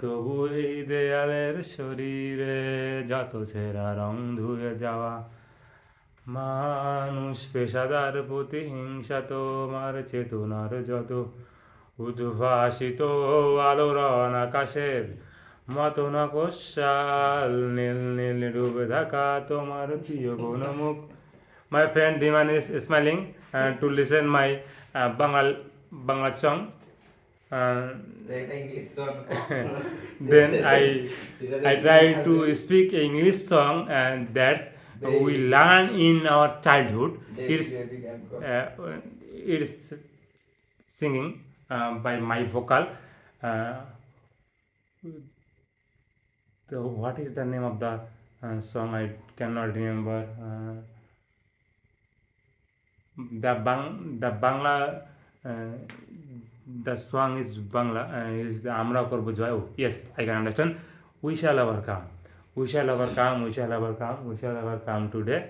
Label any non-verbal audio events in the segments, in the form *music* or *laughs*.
তবু এই দেয়ালের শরীরে যত সেরা রং ধুয়ে যাওয়া মানুষ পেশাদার প্রতিহিংসা তোমার চেতনার যত উদ্ভাসিত আলোড়ন আকাশের মতো নকশাল নীল নীল ডুবে থাকা তোমার প্রিয় বনমুখ। My friend Diman is smiling to listen my Bangal Bangla song. Uh, *laughs* then I I try to speak English song and that's we learn in our childhood. Uh, it's singing uh, by my vocal. Uh, what is the name of the song? I cannot remember. The bang the Bangla. Uh, the song is Bangla uh, is the Amra Korbo Joy. Oh, yes, I can understand. We shall overcome. We shall overcome. We shall overcome. We shall overcome today.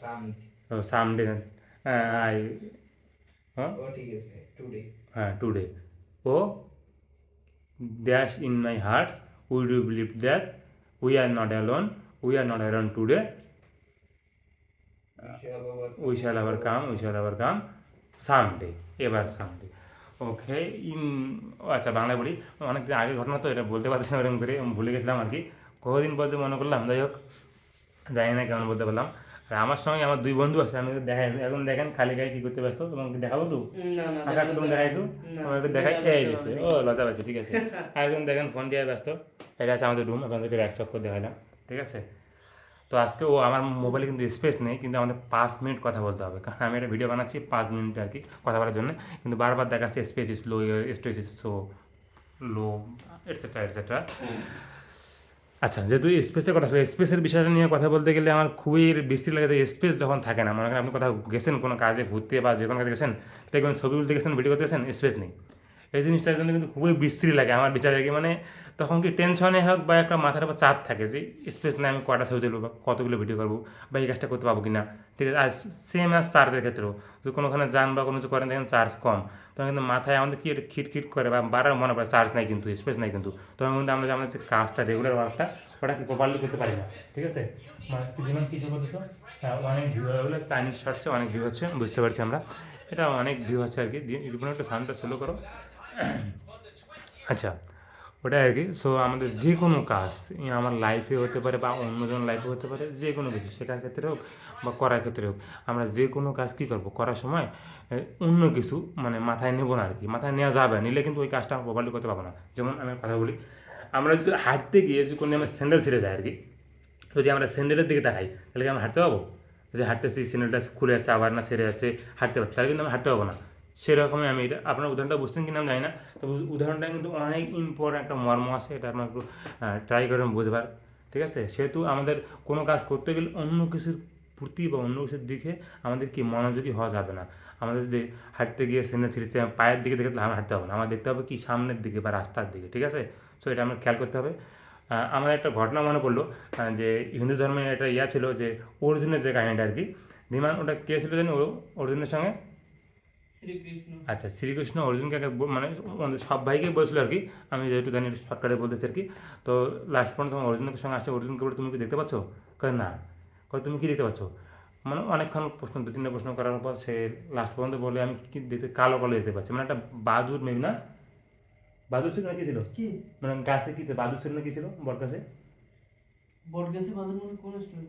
সামনে Oh, someday. Uh, I. Huh? ও ঠিক আছে today Uh, today. Oh, dash in my heart. We do believe that we are not alone. We are not alone today. we shall overcome we shall overcome Someday এবার someday okay in আচ্ছা বাংলা বলি। অনেক দিন আগের ঘটনা তো এটা বলতে পারছি না এরকম করে আমি ভুলে গেছিলাম আর কি। কতদিন পর যে মনে করলাম যাই হোক জানি না কেমন বলতে পারলাম। আর আমার সঙ্গে আমার দুই বন্ধু আছে আমি তো দেখাই এখন দেখেন খালি গায়ে কী করতে ব্যস্ত তোমাকে দেখাবো তো? না না আচ্ছা তুমি দেখাই একটু না, আমাকে দেখাই খেয়ে নেই। ও লজ্জা পাচ্ছি ঠিক আছে। একজন দেখেন ফোন দিয়ে ব্যস্ত। এটা আছে আমাদের রুম আপনাদেরকে এক চক্কর দেখাইলাম ঠিক আছে? তো আজকে ও আমার মোবাইলে কিন্তু স্পেস নেই, কিন্তু আমাদের পাঁচ মিনিট কথা বলতে হবে। কারণ আমি একটা ভিডিও বানাচ্ছি পাঁচ মিনিট আর কি কথা বলার জন্য। কিন্তু বারবার দেখাচ্ছে space is low space is so low etcetera etcetera আচ্ছা যেহেতু স্পেসের কথা স্পেসের বিষয়টা নিয়ে কথা বলতে গেলে আমার খুবই বিশ্রী লাগে যে স্পেস যখন থাকে না, মনে করেন আপনি কোথাও গেছেন কোনো কাজে, ঘুরতে বা যে কোনো কাজে গেছেন, দেখবেন ছবি তুলতে গেছেন ভিডিও করতে গেছেন স্পেস নেই। এই জিনিসটার জন্য কিন্তু খুবই বিশ্রী লাগে আমার বিচারে কি মানে তখন কি টেনশনে হোক বা একটা মাথার উপর চাপ থাকে যে স্পেস নেই আমি কটা ছবি তুলবো, কতগুলো ভিডিও করব বা এই কাজটা করতে পারব কিনা? ঠিক আছে, আর সেম আর চার্জের ক্ষেত্রেও। যদি কোনোখানে যান বা কোনো কিছু করেন দেখেন চার্জ কম। তখন কিন্তু মাথায় আমাদের কি একটা খিট খিট করে বা বারবার মনে পড়ে চার্জ নাই কিন্তু স্পেস নাই কিন্তু। তখন কিন্তু আমরা আমাদের যে কাজটা রেগুলার ওয়ার্কটা ওটা কি প্রপারলি করতে পারি না। ঠিক আছে? অনেক ভিউ হলো চাইনিজ শর্টসে অনেক ভিউ হচ্ছে, বুঝতে পারছি আমরা। এটা অনেক ভিউ হচ্ছে আর কি। একটু সাউন্ডটা স্লো করো। আচ্ছা ওটাই আর কি। সো আমাদের যে কোনো কাজ ই আমার লাইফে হতে পারে বা অন্যজন লাইফে হতে পারে যে কোনো কিছু শেখার ক্ষেত্রে হোক বা করার ক্ষেত্রে হোক, আমরা যে কোনো কাজ কী করব? করার সময় অন্য কিছু মানে মাথায় নেব না আর কি। মাথায় নেওয়া যাবে, নিলে কিন্তু ওই কাজটা প্রপারলি করতে পারব না। যেমন আমি কথা বলি, আমরা যদি হাঁটতে গিয়ে যদি কোনো আমার স্যান্ডেল ছিঁড়ে যায় আর কি, যদি আমরা স্যান্ডেলের দিকে তাকাই, তাহলে কি আমরা হাঁটতে পাবো যে হাঁটতেছি স্যান্ডেলটা খুলে আছে, আবার না ছেড়ে আছে, হাঁটতে পারছি তাহলে কিন্তু আমি হাঁটতে পাবো না। সেরকমই আমি এটা, আপনার উদাহরণটা বুঝছেন কিনা আমি জানি না, তবে উদাহরণটা কিন্তু অনেক ইম্পর্ট্যান্ট একটা মর্ম আছে, এটা আপনার একটু ট্রাই করেন বুঝবার, ঠিক আছে? সেহেতু আমাদের কোনো কাজ করতে গেলে অন্য কিছুর প্রতি বা অন্য কিছুর দিকে আমাদের কি মনোযোগী হওয়া যাবে না। আমাদের যে হাঁটতে গিয়ে সেনে ছিঁড়েছে পায়ের দিকে দেখে তাহলে আমরা হাঁটতে হবে না আমার দেখতে হবে কি সামনের দিকে বা রাস্তার দিকে, ঠিক আছে? সো এটা আমরা খেয়াল করতে হবে। আমার একটা ঘটনা মনে পড়ল যে হিন্দু ধর্মে একটা ইয়া ছিল যে অর্জুনের যে কাহিনীটা আর কি, ধীমান, ওটা কে ছিল জানি অর্জুনের সঙ্গে আচ্ছা শ্রীকৃষ্ণ অর্জুনকে মানে আমাদের সব ভাইকে বলছিল আর কি। আমি যেহেতু জানি শর্টকাটে বলতেছি আর কি। তো লাস্ট পর্যন্ত তোমার অর্জুনের সঙ্গে আসছে অর্জুনকে বলে তুমি কি দেখতে পাচ্ছ? কয় না। কয় তুমি কি দেখতে পাচ্ছ? মানে অনেকক্ষণ প্রশ্ন দু তিনটা প্রশ্ন করার পর সে লাস্ট পর্যন্ত বলে আমি কি দেখতে কালো কালো দেখতে পাচ্ছি। মানে একটা বাদুর মেবি না? বাদুর ছিল না কি ছিল? কি? মানে গাছে কি বাদুর ছিল না কি ছিল? বট গাছে? বট গেছে বাঁধন মানে কোন স্টোরি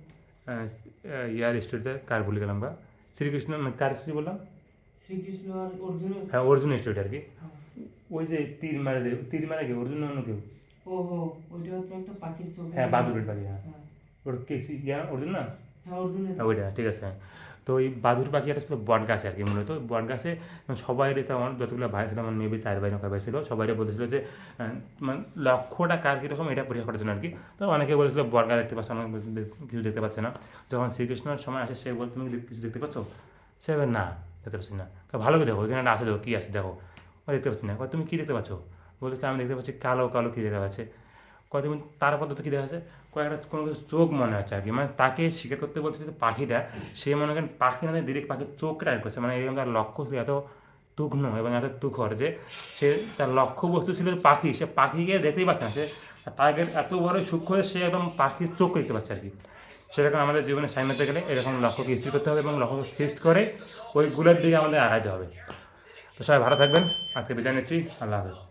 ইয়ার স্টোরিটা কার ভুলে গেলাম বা? শ্রীকৃষ্ণ মানে কার স্টোরি বললাম? শ্রীকৃষ্ণ আর অর্জুনের হ্যাঁ অর্জুন স্টোরিটা আর কি। ওই যে তীর মারে যে তীর মারে কি? অর্জুন অন্য কেউ? ওহো ওইটা হচ্ছে একটা পাখির চোখ। হ্যাঁ বাদুরের পাখি হ্যাঁ। হ্যাঁ। ওর কে সি- ইয়া অর্জুন না? হ্যাঁ হ্যাঁ, ওইটা ঠিক আছে। তো ওই বাদুর পাখি একটা ছিল বট গাছে আর কি মূলত। বট গাছে সবাই রেতে আমার যতগুলো ভাই ছিল আমার মেবি চার ভাই নৌকা ভাই ছিল সবাই বলেছিল যে মানে লক্ষ্যটা কার কীরকম এটা পরীক্ষা করার জন্য আর কি। তো অনেকে বলেছিল বট গাছ দেখতে পাচ্ছ অনেকে কিছু দেখতে পাচ্ছে না। যখন শ্রীকৃষ্ণের সময় আসে সে বল তুমি কিছু দেখতে পাচ্ছ? সে না। দেখতে পাচ্ছি না। ভালো করে দেখো, এখানে আছে দেখো, কী আছে দেখো। দেখতে পাচ্ছি না। তুমি কী দেখতে পাচ্ছ? বলতেছে, আমি দেখতে পাচ্ছি কালো কালো কী দেখা যাচ্ছে। কয়, তুমি তার পদ্ধতি কী দেখা যাচ্ছে? কয়েকটা কোনো কিছু চোখ মনে হচ্ছে আর কি। মানে তাকে স্বীকার করতে বলছে যে পাখিটা, সে মনে করেন পাখি না ডিরেক্ট পাখির চোখ টাইপ করছে মানে এরকম তার লক্ষ্য ছিল এত তীক্ষ্ণ এবং এত তুখর যে সে তার লক্ষ্য বস্তু ছিল পাখি। সে পাখিকে দেখতেই পাচ্ছে না। সে টার্গেট এত বড় সূক্ষ্ম সে একদম পাখির চোখ দেখতে পাচ্ছে আর কি। সেরকম আমাদের জীবনে সামনে গেলে এরকম লক্ষ্যকে স্থির করতে হবে এবং লক্ষ্যকে ফিক্সড করে ওই গুলোর দিকে আমাদের আগাইতে হবে। তো সবাই ভালো থাকবেন। আজকে বিদায় নিচ্ছি। আল্লাহ হাফেজ।